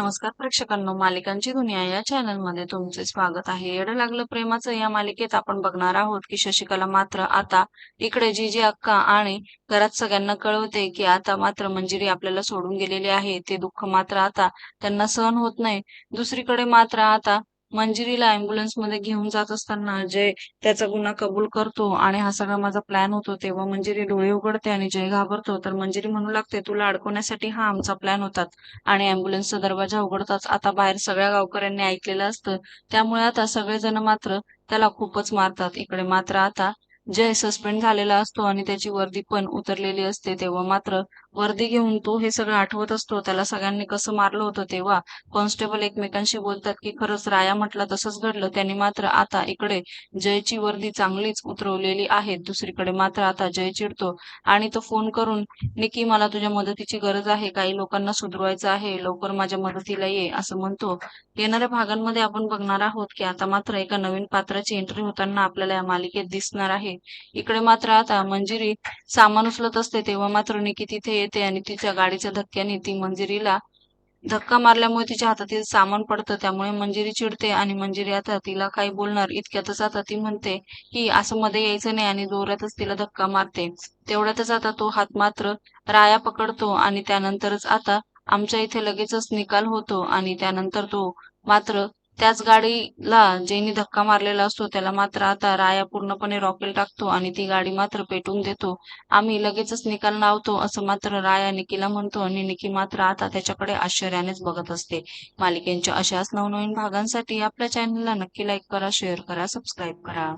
नमस्कार प्रेक्षकांनो मालिकांची दुनिया या चॅनलमध्ये तुमचे स्वागत आहे. येडं लागलं प्रेमाचं या मालिकेत आपण बघणार आहोत की शशिकला मात्र आता इकडे जी जी अक्का आणि घरात सगळ्यांना कळवते की आता मात्र मंजिरी आपल्याला सोडून गेलेली आहे. ते दुःख मात्र आता त्यांना सहन होत नाही. दुसरीकडे मात्र आता मंजिरीला अँब्युलन्समध्ये घेऊन जात असताना जय त्याचा गुन्हा कबूल करतो आणि हा सगळा माझा प्लॅन होतो. तेव्हा मंजिरी डोळे उघडते आणि जय घाबरतो. तर मंजिरी म्हणू लागते तुला अडकवण्यासाठी हा आमचा प्लॅन होता. आणि अँब्युलन्सचा दरवाजा उघडताच आता बाहेर सगळ्या गावकऱ्यांनी ऐकलेलं असतं. त्यामुळे आता सगळेजण मात्र त्याला खूपच मारतात. इकडे मात्र आता जय सस्पेंड झालेला असतो आणि त्याची वर्दी पण उतरलेली असते तेव्हा मात्र वर्दी घेऊन तो हे सगळं आठवत असतो. त्याला सगळ्यांनी कसं मारलं होतं तेव्हा कॉन्स्टेबल एकमेकांशी बोलतात की खरंच राया म्हटलं तसंच घडलं. त्यांनी मात्र आता इकडे जयची वर्दी चांगलीच उतरवलेली आहे. दुसरीकडे मात्र आता जय चिडतो आणि तो फोन करून निकी मला तुझ्या मदतीची गरज आहे. काही लोकांना सुधरवायचं आहे. लवकर माझ्या मदतीला ये असं म्हणतो. येणाऱ्या भागांमध्ये आपण बघणार आहोत की आता मात्र एका नवीन पात्राची एंट्री होताना आपल्याला या मालिकेत दिसणार आहे. इकडे मात्र आता मंजिरी सामान उचलत असते तेव्हा मात्र निकी तिथे येते आणि तिच्या गाडीच्या धक्क्याने ती मंजिरीला धक्का मारल्यामुळे तिच्या हातातील सामान पडतं. त्यामुळे मंजिरी चिडते आणि मंजिरी आता तिला काही बोलणार इतक्यातच आता ती म्हणते की असं मध्ये यायचं नाही आणि जोरातच तिला धक्का मारते. तेवढ्यातच आता तो हात मात्र राया पकडतो आणि त्यानंतरच आता आमच्या इथे लगेचच निकाल होतो आणि त्यानंतर तो मात्र त्याच गाडीला ज्यांनी धक्का मारलेला असतो त्याला मात्र आता राया पूर्णपणे रॉकेल टाकतो आणि ती गाडी मात्र पेटवून देतो. आम्ही लगेचच निकाल लावतो असं मात्र राया निकीला म्हणतो आणि निकी मात्र आता त्याच्याकडे आश्चर्यानेच बघत असते. मालिकेंच्या अशाच नवनवीन भागांसाठी आपल्या चॅनलला नक्की लाईक करा शेअर करा सबस्क्राईब करा.